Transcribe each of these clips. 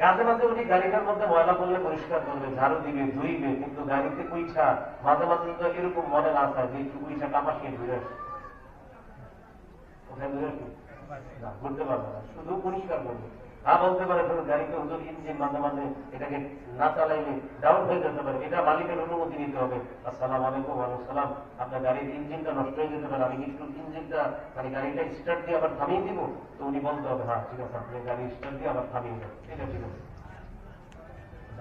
মাঝে মাঝে উনি গাড়িটার মধ্যে ময়লা করলে পরিষ্কার করবে, ঝাড়ু দিবে, ধুইবে, কিন্তু গাড়িতে কুইছা, মাঝে মাঝে তো এরকম মনে না থাকে যে একটু কুইছা কামাশিয়ে ধুয়ে আসে। কোথায় ঘুরে ঘুরতে পারবে না, শুধু পরিষ্কার করবে হ্যাঁ বলতে পারে ধরুন গাড়িতে হুজুর ইঞ্জিন মাঝে মাঝে এটাকে না চালাইলে ডাউন হয়ে যেতে পারে। এটা মালিকের অনুমতি নিতে হবে। আসসালাম আলাইকুম সালাম। আপনার গাড়ির ইঞ্জিনটা নষ্ট হয়ে যেতে পারে। আমি কি একটু ইঞ্জিনটা মানে গাড়িটা স্টার্ট দিয়ে আবার থামিয়ে দিব? তো উনি বলতে হবে হ্যাঁ ঠিক আছে, আপনি গাড়ি স্টার্ট দিয়ে আবার থামিয়ে দেবেন এটা ঠিক আছে।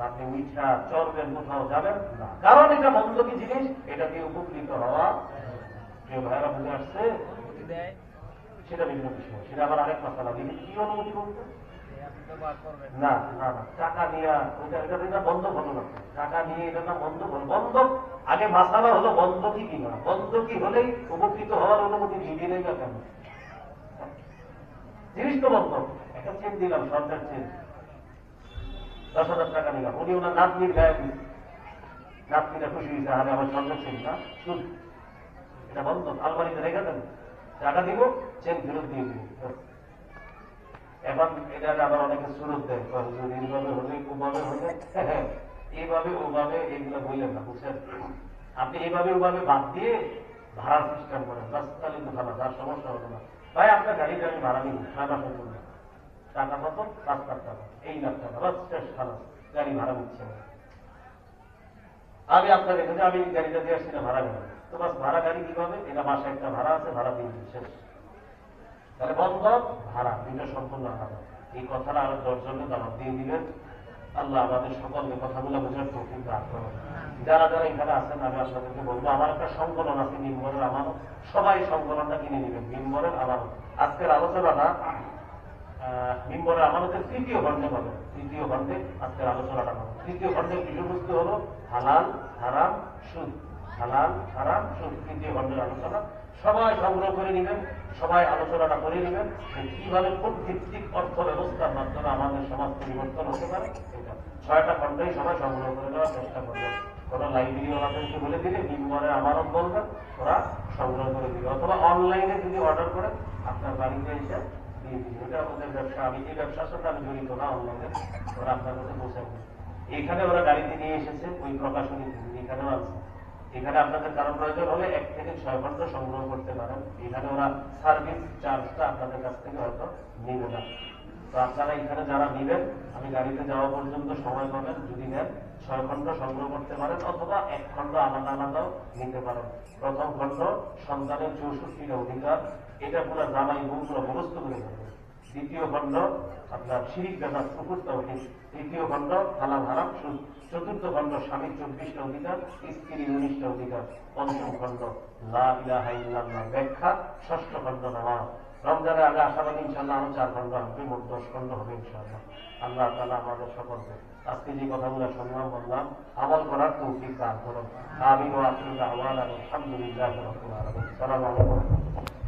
আপনি মিঠা চলবেন কোথাও যাবেন না। কারণ এটা বন্ধকি জিনিস, এটা দিয়ে উপকৃত হওয়া। প্রিয় ভাইরা বুঝে আসছে? দেয় সেটা বিভিন্ন বিষয়। সেটা আবার আরেক মশালা দিদি কি অনুমতি করবেন? না না না। টাকা নিয়ে এটা বন্ধ না। টাকা নিয়ে এটা না বন্ধ বন্ধ আগে মাসালা হলো বন্ধ কি কিনা। বন্ধ কি হলেই উপকৃত হওয়ার অনুমতি না কেন? জিনিস তো বন্ধ। একটা চেন দিলাম, সরকার চেন। দশ হাজার টাকা নিলাম। উনি ওনার নাতনির গায়ে দিল। নাতনিটা খুশি হয়েছে, আরে আমার সরকার চেন না। শুধু এটা বন্ধ। আলমারিতে রেখে দেন। টাকা দিব চেন ফেরত দিয়ে দিব। এখন এটা আবার অনেকে সুরত দেয় এইভাবে হলে ওভাবে হলে এইভাবে, ওভাবে এইগুলো বললেন না, বুঝছেন? আপনি এইভাবে, ওভাবে বাদ দিয়ে ভাড়া সিস্টেম করেন। বাস, তাহলে ভালো, তার সমস্যা হবে না। ভাই, আপনার গাড়িটা আমি ভাড়া নিব ছয় মাসের জন্য। টাকা কত? পাঁচ লাখ টাকা। এই লাখ টাকা, বাস, শেষ, খালাস। গাড়ি ভাড়া নিচ্ছে আমি আপনার এখানে, আমি গাড়িটা দিয়ে আসছি না, ভাড়া নেব তো বাস ভাড়া গাড়ি কীভাবে এটা মাসে একটা ভাড়া আছে, ভাড়া দিয়ে শেষ। তাহলে বন্ধ, ভাড়া দুইটা সম্পূর্ণ আলাদা এই কথাটা আরও দশজনকে দাওয়াত দিয়ে দিলেন। আল্লাহ আমাদের সকলকে কথাগুলো বোঝার তৌফিক দান যারা যারা এখানে আছেন, আমি আপনাদেরকে বলব, আমার একটা সংকলন আছে নিম্বরের আমার সবাই সংকলনটা কিনে নেবেন নিম্বরের আমার আজকের আলোচনাটা নিম্বরের আমাদের তৃতীয় খণ্ডে পাবে তৃতীয় খণ্ডে আজকের আলোচনাটা পাবে তৃতীয় খণ্ডের বিষয়বস্তু হলো হালাল, হারাম, সুদ। হালাল, হারাম তৃতীয় খণ্ডের আলোচনা। সবাই সংগ্রহ করে নেবেন, সবাই আলোচনাটা করে নেবেন। কীভাবে কোন ভিত্তিক অর্থ ব্যবস্থার মাধ্যমে আমাদের সমাজ পরিবর্তন হতে পারে ছয়টা খণ্ডই সবাই সংগ্রহ করে নেওয়ার চেষ্টা করবেন। কোনো লাইব্রেরি ওনাদেরকে বলে দিলে নিম্বরে আমারও বলবেন, ওরা সংগ্রহ করে দিবে। অথবা অনলাইনে যদি অর্ডার করে, আপনার বাড়িতে এসে দিয়ে দিবে। এটা আমাদের ব্যবসা। আমি যে ব্যবসার সাথে আমি জড়িত না অনলাইনে ওরা আপনার কাছে দেবে। এখানে ওরা গাড়িতে নিয়ে এসেছে, ওই প্রকাশনী এখানেও আছে। এখানে আপনাদের কারও প্রয়োজন হলে এক থেকে ছয় ঘণ্টা সংগ্রহ করতে পারেন। এখানে ওরা সার্ভিস চার্জটা আপনাদের কাছ থেকে হয়তো নেবে না। তো আপনারা এখানে যারা নেবেন, আমি গাড়িতে যাওয়া পর্যন্ত সময় পাবেন, যদি নেন, ছয় খণ্ড সংগ্রহ করতে পারেন অথবা এক খণ্ড আলাদা আলাদাও নিতে পারেন। প্রথম খণ্ড সন্তানের চৌষট্টিটা অধিকার, এটা পুরো জামাই বউগুলো মুখস্থ করে দেবে দ্বিতীয় খণ্ড, আপনার শিরিক বেদাত কুকুর তৌহিদ তৃতীয় খণ্ড, হালাল হারাম, সুদ। চতুর্থ খণ্ড স্বামীর চব্বিশটা অধিকার স্ত্রীর উনিশটা অধিকার। পঞ্চম খণ্ড, লা ব্যাখ্যা। ষষ্ঠ খণ্ড, নামাজ। রমজানের আগে আশাবাদী ইনশাল্লাহ আরও চার খণ্ড আসবে, মোট দশ খণ্ড হবে ইনশাল্লাহ আল্লাহ তালা আমাদের সকলকে আজকে যে কথাগুলো শুনলাম, বললাম, আমল করার তৌফিক দান করুন। আমিন ওয়া আখিরু দাওয়ানা আলহামদুলিল্লাহি আলামিন। আলাইকুম।